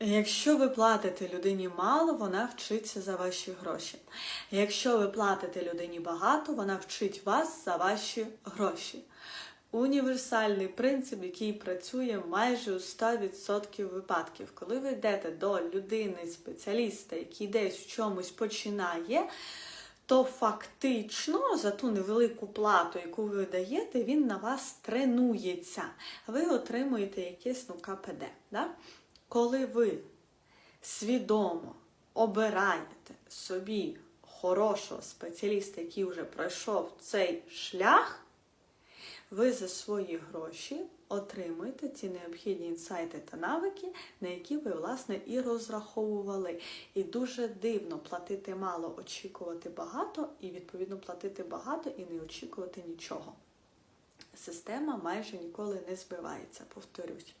Якщо ви платите людині мало, вона вчиться за ваші гроші. Якщо ви платите людині багато, вона вчить вас за ваші гроші. Універсальний принцип, який працює майже у 100% випадків. Коли ви йдете до людини, спеціаліста, який десь в чомусь починає, то фактично за ту невелику плату, яку ви даєте, він на вас тренується. Ви отримуєте якесь ну, КПД. Да? Коли ви свідомо обираєте собі хорошого спеціаліста, який вже пройшов цей шлях, ви за свої гроші отримуєте ці необхідні інсайти та навики, на які ви, власне, і розраховували. І дуже дивно платити мало, очікувати багато, і відповідно платити багато і не очікувати нічого. Система майже ніколи не збивається, повторюсь.